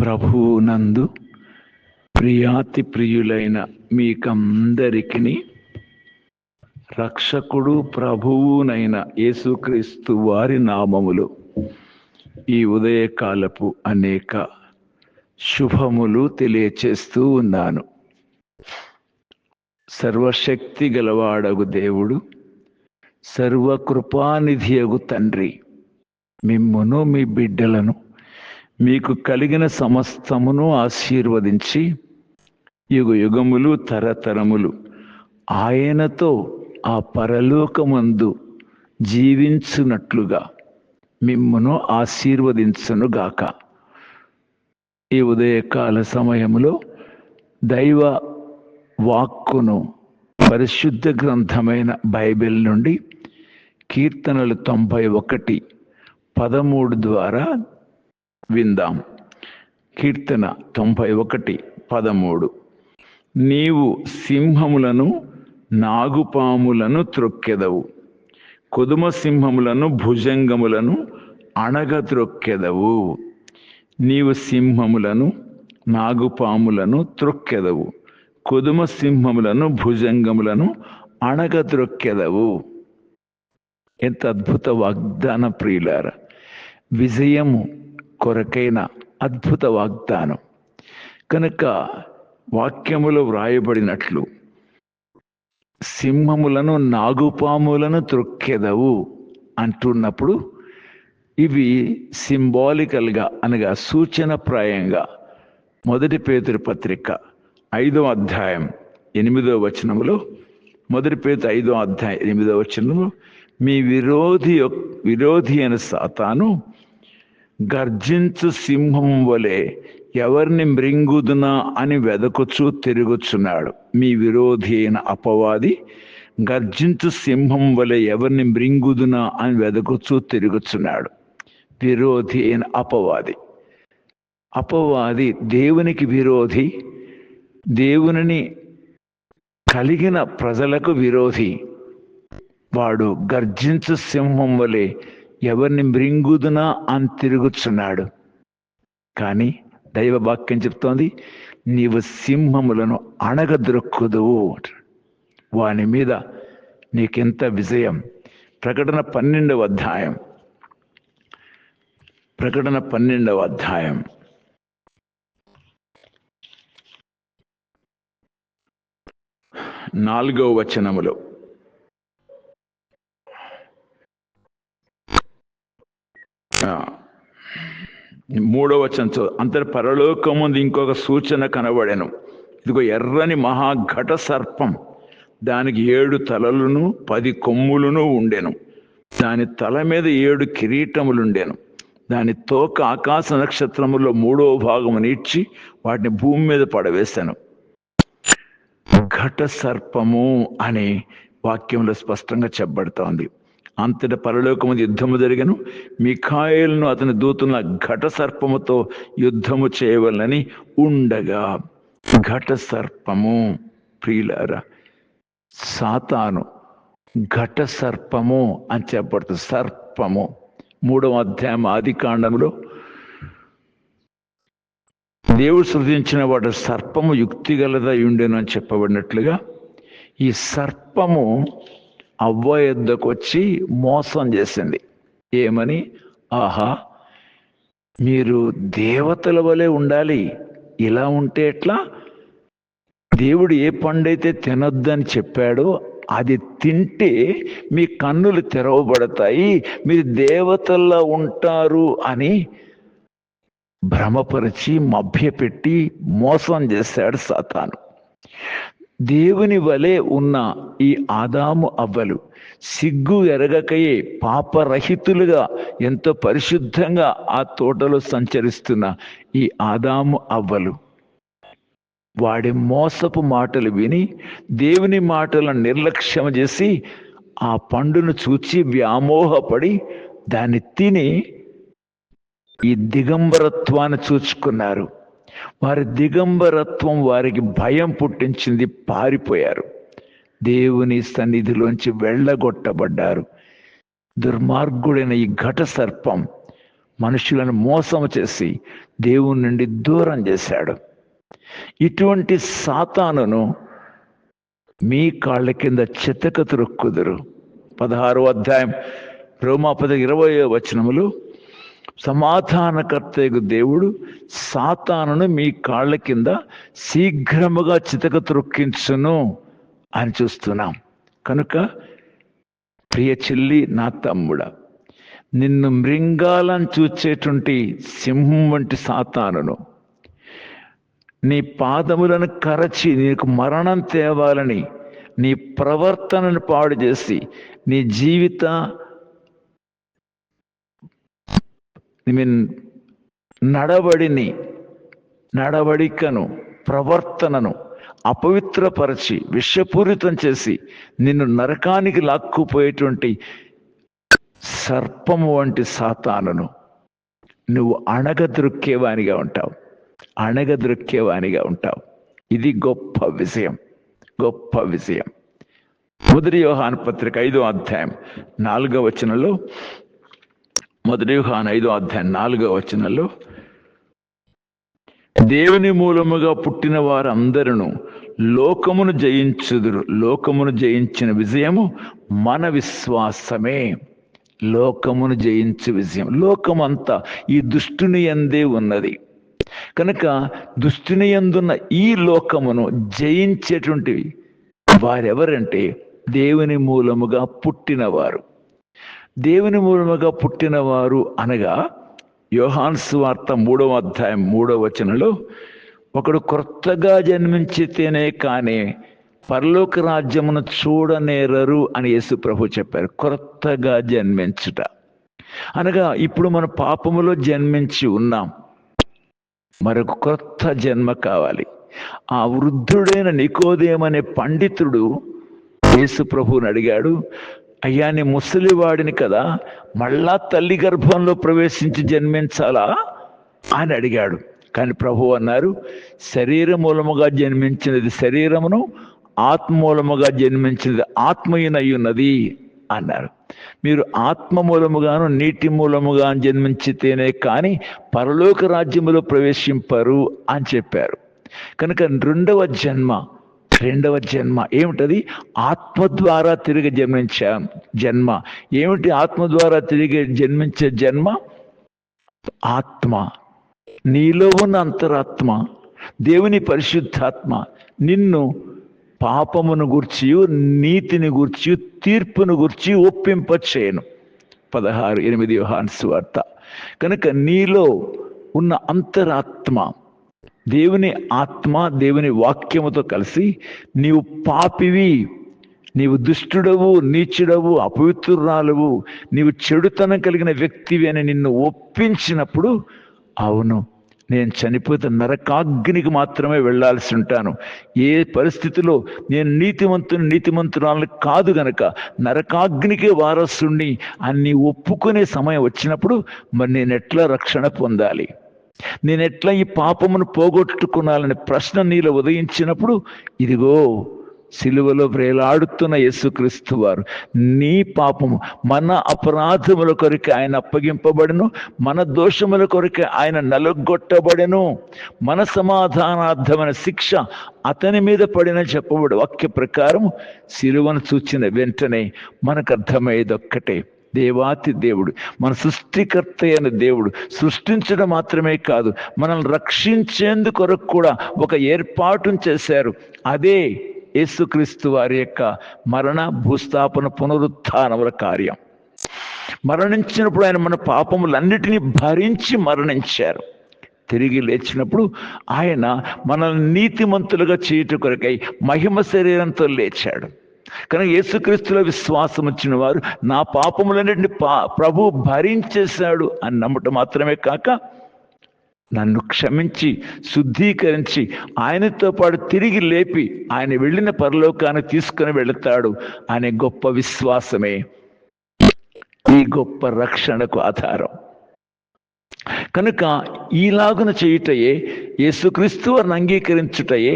ప్రభువునందు ప్రియాతి ప్రియులైన మీకందరికీ రక్షకుడు ప్రభువునైన యేసుక్రీస్తు వారి నామములు ఈ ఉదయకాలపు అనేక శుభములు తెలియచేస్తూ ఉన్నాను. సర్వశక్తి గలవాడగు దేవుడు సర్వకృపానిధియగు తండ్రి మిమ్మును మీ బిడ్డలను మీకు కలిగిన సమస్తమును ఆశీర్వదించి యుగ యుగములు తరతరములు ఆయనతో ఆ పరలోకమందు జీవించునట్లుగా మిమ్మను ఆశీర్వదించునుగాక. ఈ ఉదయకాల సమయంలో దైవ వాక్కును పరిశుద్ధ గ్రంథమైన బైబిల్ నుండి కీర్తనలు తొంభై ఒకటి పదమూడు ద్వారా విందాం. కీర్తన తొంభై ఒకటి పదమూడు. నీవు సింహములను నాగుపాములను త్రొక్కెదవు. కొదుమ సింహములను భుజంగములను అణగ త్రొక్కెదవు. నీవు సింహములను నాగుపాములను త్రొక్కెదవు. కొదుమ సింహములను భుజంగములను అణగ త్రొక్కెదవు. ఎంత అద్భుత వాగ్దాన ప్రియులార. విజయము కొరకైన అద్భుత వాగ్దానం. కనుక వాక్యములో వ్రాయబడినట్లు సింహములను నాగుపాములను త్రొక్కెదవు అంటున్నప్పుడు ఇవి సింబాలికల్గా అనగా సూచనప్రాయంగా మొదటి పేతురు పత్రిక ఐదో అధ్యాయం ఎనిమిదో వచనములో మొదటి పేరు ఐదో అధ్యాయం ఎనిమిదో వచనము మీ విరోధి విరోధి అయిన సాతాను గర్జించు సింహం వలె ఎవరిని మృంగుదునా అని వెదకొచ్చు తిరుగుచున్నాడు. మీ విరోధి అయిన అపవాది గర్జించు సింహం వలె ఎవరిని మృంగుదునా అని వెదకొచ్చు తిరుగుచున్నాడు. విరోధి అయిన అపవాది. అపవాది దేవునికి విరోధి దేవునిని కలిగిన ప్రజలకు విరోధి. వాడు గర్జించు సింహం వలె ఎవరిని మృంగుదునా అని తిరుగుచున్నాడు. కానీ దైవ వాక్యం చెప్తోంది నీవు సింహములను అణగద్రొక్కుదువు వాని మీద నీకెంత విజయం? ప్రకటన పన్నెండవ అధ్యాయం. ప్రకటన పన్నెండవ అధ్యాయం. నాలుగవ వచనములో మూడవ వచనం అంతటి పరలోకం ముందు ఇంకొక సూచన కనబడెను. ఇదిగో ఎర్రని మహాఘట సర్పం. దానికి ఏడు తలలను పది కొమ్ములను ఉండెను. దాని తల మీద ఏడు కిరీటములుండెను. దాని తోక ఆకాశ నక్షత్రములో మూడవ భాగము నీడ్చి వాటిని భూమి మీద పడవేశాను ఘట సర్పము అని వాక్యంలో స్పష్టంగా చెప్పబడుతోంది. అంతట పరలోకము యుద్ధము జరిగను. మిఖాయిల్ను అతని దూతున్న ఘట సర్పముతో యుద్ధము చేయవలనని ఉండగా ఘట సర్పము. ప్రియులార సాతాను ఘట సర్పము అని చెప్పబడుతుంది సర్పము. మూడవ అధ్యాయం ఆది కాండంలో దేవుడు సృజించిన వాడు సర్పము యుక్తిగలదై ఉండేను అని చెప్పబడినట్లుగా ఈ సర్పము అవ్వ ఎద్దకు వచ్చి మోసం చేసింది. ఏమని? ఆహా మీరు దేవతల వలె ఉండాలి. ఇలా ఉంటే ఎట్లా? దేవుడు ఏ పండైతే తినొద్దని చెప్పాడో అది తింటే మీ కన్నులు తెరవబడతాయి. మీరు దేవతల్లా ఉంటారు అని భ్రమపరిచి మభ్యపెట్టి మోసం చేశాడు సాతాను. దేవుని వలె ఉన్న ఈ ఆదాము అవ్వలు సిగ్గు ఎరగకయే పాపరహితులుగా ఎంతో పరిశుద్ధంగా ఆ తోటలో సంచరిస్తున్న ఈ ఆదాము అవ్వలు. వాడి మోసపు మాటలు విని దేవుని మాటలను నిర్లక్ష్యం చేసి ఆ పండును చూచి వ్యామోహపడి దాన్ని తిని ఈ దిగంబరత్వాన్ని చూచుకున్నారు. వారి దిగంబరత్వం వారికి భయం పుట్టించింది పారిపోయారు. దేవుని సన్నిధిలోంచి వెళ్ళగొట్టబడ్డారు. దుర్మార్గుడైన ఈ ఘట సర్పం మనుషులను మోసం చేసి దేవుని నుండి దూరం చేశాడు. ఇటువంటి సాతానును మీ కాళ్ళ కింద చితక తురుక్కుదురు. పదహారో అధ్యాయం రోమాపద ఇరవై వచనములు సమాధానకర్తయగు దేవుడు సాతానును మీ కాళ్ళ కింద శీఘ్రముగా చితక త్రొక్కించును అని చూస్తున్నాం. కనుక ప్రియ చెల్లి నా తమ్ముడ నిన్ను మృంగాలను చూచేటువంటి సింహం వంటి సాతానును నీ పాదములను కరచి నీకు మరణం తేవాలని నీ ప్రవర్తనను పాడు చేసి నీ జీవిత ఐ మీన్ నడవడిని నడవడికను ప్రవర్తనను అపవిత్రపరచి విషపూరితం చేసి నిన్ను నరకానికి లాక్కుపోయేటువంటి సర్పము వంటి సాతానును నువ్వు అణగదృక్కేవానిగా ఉంటావు అణగదృక్కేవానిగా ఉంటావు. ఇది గొప్ప విజయం గొప్ప విజయం. మొదటి యోహాన్ పత్రిక ఐదో అధ్యాయం నాలుగో వచనంలో మొదటి హాన్ ఐదో అధ్యాయం నాలుగో వచనంలో దేవుని మూలముగా పుట్టిన వారందరూ లోకమును జయించుదురు. లోకమును జయించిన విజయము మన విశ్వాసమే. లోకమును జయించు విజయం. లోకమంతా ఈ దుష్టుని ఎందే ఉన్నది. కనుక దుష్టుని ఎందున్న ఈ లోకమును జయించేటువంటివి వారెవరంటే దేవుని మూలముగా పుట్టినవారు. దేవుని మూలముగా పుట్టినవారు అనగా యోహాన్ సువార్త మూడవ అధ్యాయం మూడవ వచనంలో ఒకడు కొత్తగా జన్మించితేనే కానీ పరలోక రాజ్యమును చూడనేరరు అని యేసు ప్రభు చెప్పారు. కొత్తగా జన్మించుట. అనగా ఇప్పుడు మన పాపములో జన్మించి ఉన్నాం. మరొక కొత్త జన్మ కావాలి. ఆ వృద్ధుడైన నికోదేమనే పండితుడు యేసు ప్రభువుని అడిగాడు అయ్యా నీ ముసలివాడిని కదా మళ్ళా తల్లి గర్భంలో ప్రవేశించి జన్మించాలా? అని అడిగాడు. కానీ ప్రభు అన్నారు శరీర మూలముగా జన్మించినది శరీరమును ఆత్మ మూలముగా జన్మించినది ఆత్మయునయ్యున్నది అన్నారు. మీరు ఆత్మ మూలముగాను నీటి మూలముగా జన్మించితేనే కానీ పరలోక రాజ్యములో ప్రవేశింపరు అని చెప్పారు. కనుక రెండవ జన్మ రెండవ జన్మ. ఏమిటది? ఆత్మ ద్వారా తిరిగి జన్మించా జన్మ. ఏమిటి ఆత్మ ద్వారా తిరిగి జన్మించే జన్మ? ఆత్మ. నీలో ఉన్న అంతరాత్మ దేవుని పరిశుద్ధాత్మ నిన్ను పాపమును గుర్చి నీతిని గుర్చి తీర్పును గుర్చి ఒప్పింపచేయను. పదహారు ఎనిమిది హాన్స్ వార్త కనుక నీలో ఉన్న అంతరాత్మ దేవుని ఆత్మ దేవుని వాక్యముతో కలిసి నీవు పాపివి నీవు దుష్టుడవు నీచుడవు అపవిత్రురాలువు నీవు చెడుతనం కలిగిన వ్యక్తివి అని నిన్ను ఒప్పించినప్పుడు అవును నేను చనిపోతే నరకాగ్నికి మాత్రమే వెళ్ళాల్సి ఉంటాను. ఏ పరిస్థితిలో నేను నీతిమంతుని నీతిమంతురాలను కాదు గనక నరకాగ్నికే వారసుణ్ణి అన్ని ఒప్పుకునే సమయం వచ్చినప్పుడు మరి నేను ఎట్లా రక్షణ పొందాలి? నేను ఎట్లా ఈ పాపమును పోగొట్టుకున్నాలని ప్రశ్న నీలో ఉదయించినప్పుడు ఇదిగో సిలువలో వ్రేలాడుతున్న యేసుక్రీస్తు వారు నీ పాపము మన అపరాధముల కొరకు ఆయన అప్పగింపబడను మన దోషముల కొరకు ఆయన నలుగొట్టబడెను. మన సమాధానార్థమైన శిక్ష అతని మీద పడిన చెప్పబడు వాక్య ప్రకారం సిలువను చూచిన వెంటనే మనకు అర్థమయ్యేది ఒక్కటే. దేవాతి దేవుడు. మన సృష్టికర్త అయిన దేవుడు సృష్టించడం మాత్రమే కాదు మనల్ని రక్షించేందుకొరకు కూడా ఒక ఏర్పాటును చేశారు. అదే యేసుక్రీస్తు వారి యొక్క మరణ భూస్థాపన పునరుత్నముల కార్యం. మరణించినప్పుడు ఆయన మన పాపములన్నిటినీ భరించి మరణించారు. తిరిగి లేచినప్పుడు ఆయన మనల్ని నీతిమంతులుగా చేయుట కొరకై మహిమ శరీరంతో లేచాడు. కనుక యేసుక్రీస్తులో విశ్వాసం వచ్చిన వారు నా పాపములన్నింటిని పా ప్రభు భరించేశాడు అని నమ్మటం మాత్రమే కాక నన్ను క్షమించి శుద్ధీకరించి ఆయనతో పాటు తిరిగి లేపి ఆయన వెళ్ళిన పరలోకాన్ని తీసుకుని వెళతాడు అనే గొప్ప విశ్వాసమే. ఈ గొప్ప రక్షణకు ఆధారం. కనుక ఈలాగున చేయుటయే యేసుక్రీస్తు వారిని అంగీకరించుటయే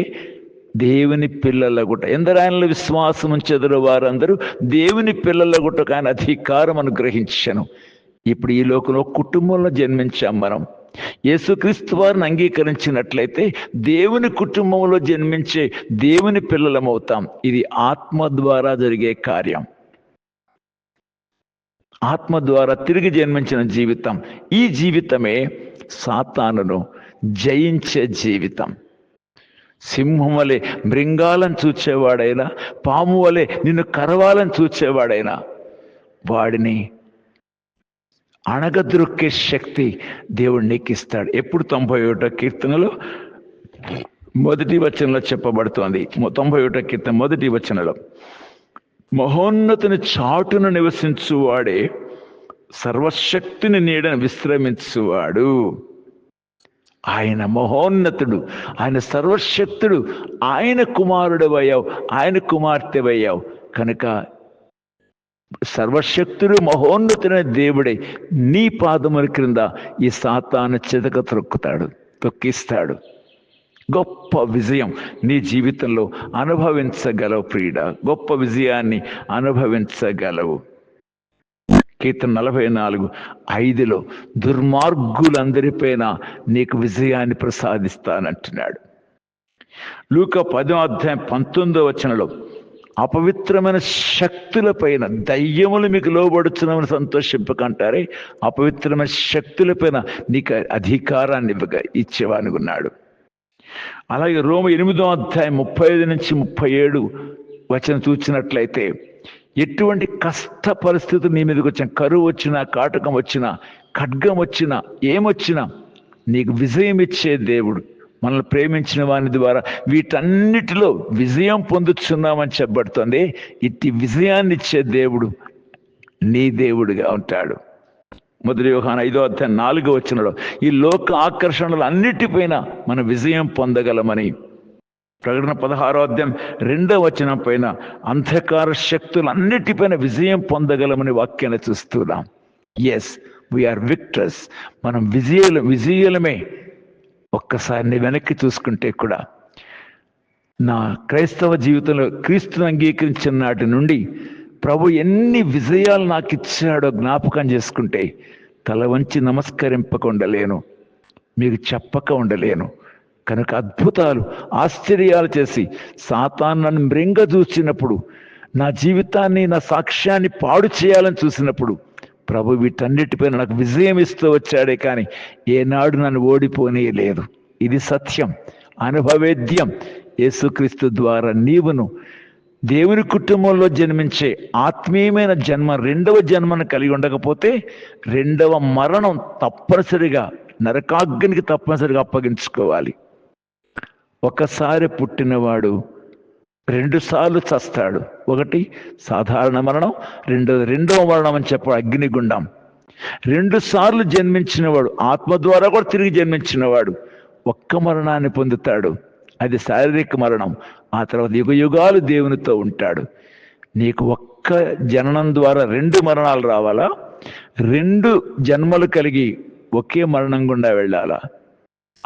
దేవుని పిల్లల గుట్ట. ఎందరు ఆయనలో విశ్వాసం ఉంచెదరు వారందరూ దేవుని పిల్లల గుట్టకు ఆయన అధికారం అనుగ్రహించను. ఇప్పుడు ఈ లోకంలో కుటుంబంలో జన్మించాం మనం. యేసుక్రీస్తు వారిని అంగీకరించినట్లయితే దేవుని కుటుంబంలో జన్మించే దేవుని పిల్లలమవుతాం ఇది ఆత్మ ద్వారా జరిగే కార్యం. ఆత్మ ద్వారా తిరిగి జన్మించిన జీవితం. ఈ జీవితమే సాతానును జయించే జీవితం. సింహం వలె మృంగాలను చూచేవాడైనా పాము వలె నిన్ను కరవాలని చూచేవాడైనా. వాడిని అణగద్రొక్కే శక్తి దేవుడు నీకు ఇస్తాడు ఎప్పుడు తొంభై ఒకటో కీర్తనలో మొదటి వచనంలో చెప్పబడుతోంది. తొంభై ఒకటో కీర్తన మొదటి వచనంలో. మహోన్నతుని చాటును నివసించువాడే సర్వశక్తిని నీడను విశ్రమించువాడు. ఆయన మహోన్నతుడు ఆయన సర్వశక్తుడు ఆయన కుమారుడు అయ్యావు ఆయన కుమార్తె అయ్యావు కనుక సర్వశక్తుడు మహోన్నతుడైన దేవుడే నీ పాదముల క్రింద ఈ సాతాను చితక త్రొక్కుతాడు తొక్కిస్తాడు. గొప్ప విజయం నీ జీవితంలో అనుభవించగలవు ప్రియుడ. గొప్ప విజయాన్ని అనుభవించగలవు. కీర్తన నలభై నాలుగు ఐదులో దుర్మార్గులందరిపైన నీకు విజయాన్ని ప్రసాదిస్తానంటున్నాడు. లూక పదో అధ్యాయం పంతొమ్మిదో వచనలో అపవిత్రమైన శక్తుల పైన దయ్యములు మీకు లోబడుచున్నామని సంతోషింపకంటారే అపవిత్రమైన శక్తుల పైన నీకు అధికారాన్ని ఇవ్వగా ఇచ్చేవాని ఉన్నాడు. అలాగే రోమ ఎనిమిదో అధ్యాయం ముప్పై ఐదు నుంచి ముప్పై ఏడు వచనం చూచినట్లయితే ఎటువంటి కష్ట పరిస్థితులు నీ మీదకి వచ్చిన కరువు వచ్చినా కాటకం వచ్చినా ఖడ్గం వచ్చినా ఏమొచ్చినా నీకు విజయం ఇచ్చే దేవుడు మనల్ని ప్రేమించిన వాని ద్వారా వీటన్నిటిలో విజయం పొందుతున్నామని చెప్పబడుతుంది. ఇట్టి విజయాన్ని ఇచ్చే దేవుడు నీ దేవుడిగా ఉంటాడు. మొదటి వ్యూహాన్ ఐదో అధ్యాయం నాలుగో వచ్చినలో ఈ లోక ఆకర్షణలు అన్నిటిపైన మన విజయం పొందగలమని ప్రకటన పదహారో అధ్యాయం రెండో వచనం పైన అంధకార శక్తులన్నిటిపైన విజయం పొందగలమని వాక్యాన్ని చూస్తున్నాం. ఎస్ వీఆర్ విక్టర్స్ మనం విజయలు విజయలమే. ఒక్కసారిని వెనక్కి చూసుకుంటే కూడా నా క్రైస్తవ జీవితంలో క్రీస్తుని అంగీకరించిన నాటి నుండి ప్రభు ఎన్ని విజయాలు నాకు ఇచ్చాడో జ్ఞాపకం చేసుకుంటే తల వంచి నమస్కరింపక ఉండలేను. మీకు చెప్పక ఉండలేను. కనుక అద్భుతాలు ఆశ్చర్యాలు చేసి సాతాన్నను మృంగ చూసినప్పుడు నా జీవితాన్ని నా సాక్ష్యాన్ని పాడు చేయాలని చూసినప్పుడు ప్రభు వీటన్నిటిపైన నాకు విజయం ఇస్తూ వచ్చాడే కానీ ఏనాడు నన్ను ఓడిపోనే లేదు ఇది సత్యం. అనుభవేద్యం. యేసుక్రీస్తు ద్వారా నీవును దేవుని కుటుంబంలో జన్మించే ఆత్మీయమైన జన్మ రెండవ జన్మను కలిగి ఉండకపోతే రెండవ మరణం తప్పనిసరిగా నరకాగ్నికి తప్పనిసరిగా అప్పగించుకోవాలి. ఒకసారి పుట్టినవాడు రెండుసార్లు చస్తాడు. ఒకటి సాధారణ మరణం. రెండు రెండవ మరణం అని చెప్పాడు అగ్నిగుండం. రెండుసార్లు జన్మించినవాడు ఆత్మ ద్వారా కూడా తిరిగి జన్మించినవాడు ఒక్క మరణాన్ని పొందుతాడు. అది శారీరక మరణం. ఆ తర్వాత యుగ యుగాలు దేవునితో ఉంటాడు. నీకు ఒక్క జననం ద్వారా రెండు మరణాలు రావాలా? రెండు జన్మలు కలిగి ఒకే మరణం గుండా వెళ్ళాలా?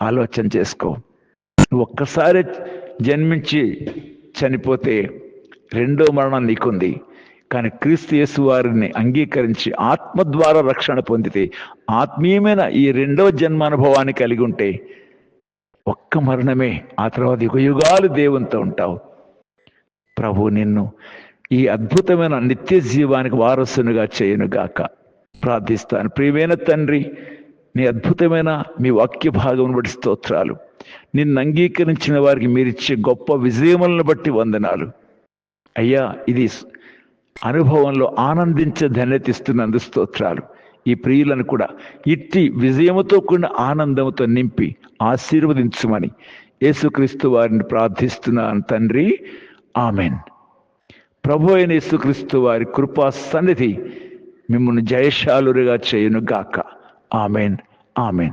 ఆలోచన చేసుకో. ఒక్కసారి జన్మించి చనిపోతే రెండో మరణం నీకుంది. కానీ క్రీస్తు యేసు వారిని అంగీకరించి ఆత్మ ద్వారా రక్షణ పొందితే ఆత్మీయమైన ఈ రెండవ జన్మ అనుభవాన్ని కలిగి ఉంటే ఒక్క మరణమే ఆ తర్వాత యుగ యుగాలు దేవునితో ఉంటావు. ప్రభు నిన్ను ఈ అద్భుతమైన నిత్య జీవానికి వారసునిగా చేయనుగాక. ప్రార్థిస్తాను. ప్రియమైన తండ్రి నీ అద్భుతమైన మీ వాక్య భాగం బట్టి స్తోత్రాలు. నిన్ను అంగీకరించిన వారికి మీరిచ్చే గొప్ప విజయములను బట్టి వందనాలు. అయ్యా ఇది అనుభవంలో ఆనందించే ధన్యత ఇస్తున్నందు స్తోత్రాలు. ఈ ప్రియులను కూడా ఇట్టి విజయముతో కూడిన ఆనందంతో నింపి ఆశీర్వదించమని యేసుక్రీస్తు వారిని ప్రార్థిస్తున్నాను తండ్రి. ఆమెన్. ప్రభు అయిన యేసుక్రీస్తు వారి కృపా సన్నిధి మిమ్మల్ని జయశాలురుగా చేయును గాక ఆమెన్. ఆమెన్.